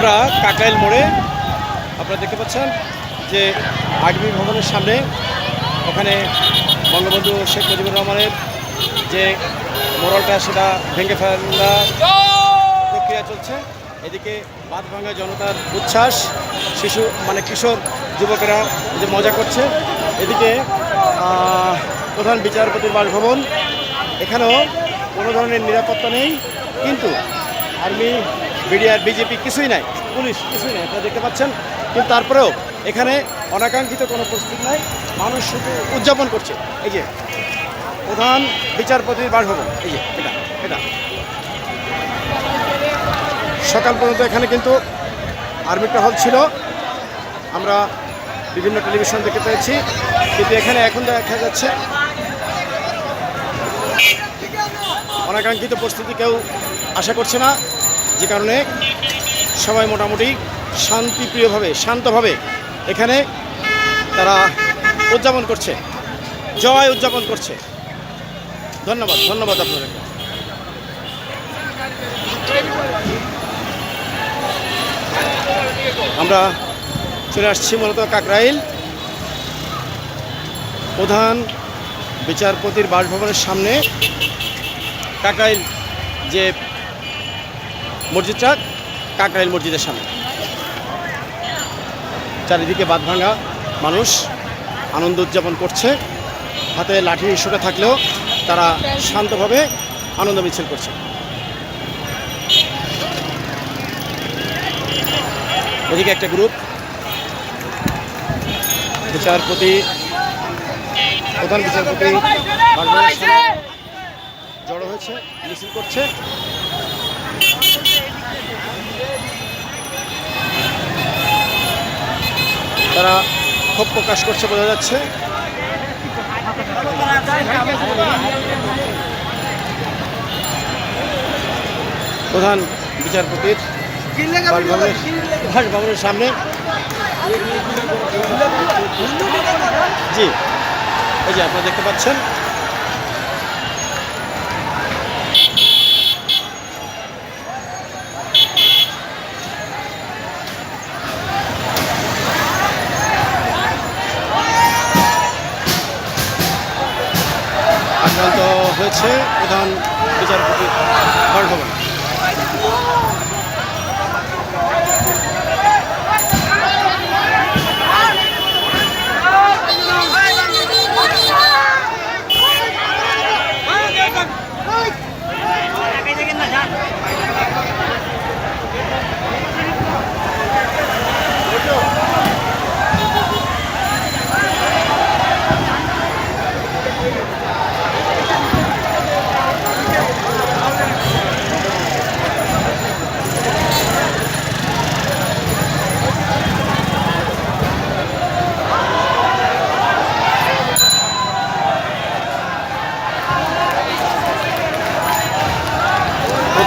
আমরা কাকরাইল মোড়ে আপনারা দেখতে পাচ্ছেন যে আর্মি ভবনের সামনে ওখানে বঙ্গবন্ধু শেখ মুজিবুর রহমানের যে মোড়লটা, সেটা ভেঙে ফেলা প্রক্রিয়া চলছে। এদিকে বাদ ভাঙা জনতার উচ্ছ্বাস, শিশু মানে কিশোর যুবকেরা যে মজা করছে। এদিকে প্রধান বিচারপতির বাসভবন। এখানেও কোনো ধরনের নিরাপত্তা নেই, কিন্তু আর্মি বিডিআর, বিজেপি কিছুই নাই। পুলিশ কিছুই নাই, আপনারা দেখতে পাচ্ছেন। কিন্তু তারপরেও এখানে অনাকাঙ্ক্ষিত কোনো পরিস্থিতি নাই। মানুষ শুধু উদযাপন করছে। এই যে, প্রধান বিচারপতির বাসভবন এই যে, এটা এটা। সকাল পর্যন্ত এখানে কিন্তু আর্মিটা হল ছিল। আমরা বিভিন্ন টেলিভিশন দেখতে পেয়েছি। কিন্তু এখানে এখন দেখা যাচ্ছে, অনাকাঙ্ক্ষিত পরিস্থিতি কেউ আশা করছে না। যে কারণে সবাই মোটামুটি শান্তিপ্রিয়ভাবে, শান্তভাবে এখানে তারা উদযাপন করছে, জয় উদযাপন করছে। ধন্যবাদ ধন্যবাদ আপনাদেরকে। আমরা চলে আসছি মূলত কাকরাইল। প্রধান বিচারপতির বাসভবনের সামনে কাকরাইল যে মসজিদটা কাকরাইল মসজিদের সামনে। চারিদিকে বাদ ভাঙা মানুষ আনন্দ উদযাপন করছে। হাতে লাঠি ইস্যুটা থাকলেও তারা শান্তভাবে আনন্দ মিছিল করছে। এদিকে একটা গ্রুপ বিচারপতি, প্রধান বিচারপতি জড়ো হয়েছে, মিছিল করছে। তারা ক্ষোভ প্রকাশ করছে বোঝা যাচ্ছে। প্রধান বিচারপতির বাসভবনের সামনে। জি, এই যে আপনারা দেখতে পাচ্ছেন। আক্রান্ত হয়েছে প্রধান বিচারপতি বাসভবন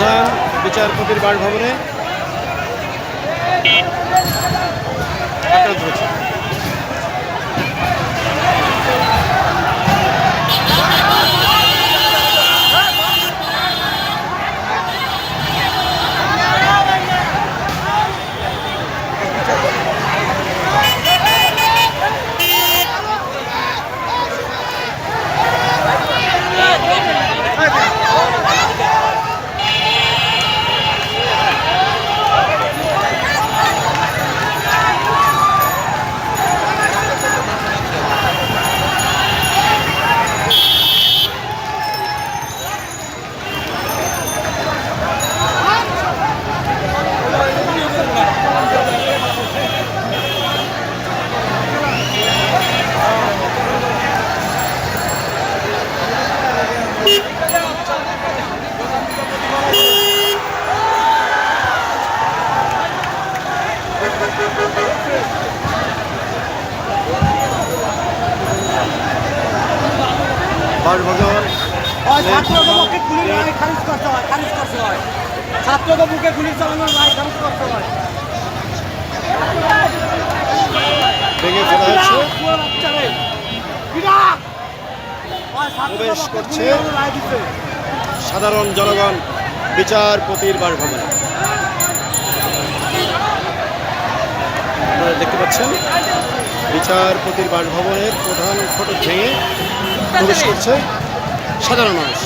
প্রধান বিচারপতির বাসভবনে। আক্রান্ত বাসভবন হয় ছাত্রদের পক্ষে গুলির রায় খারিজ করতে হয় খারিজ করতে হয়। ছাত্রদের বুকে গুলি চালানোর রায় খারিজ করতে হয়। ভেঙে ফেলা প্রবেশ করছে। সাধারণ জনগণ বিচারপতির বাসভবনে। পাচ্ছেন বিচারপতির বাসভবনের প্রধান ফটক ভেঙে প্রবেশ করছে। সাধারণ মানুষ।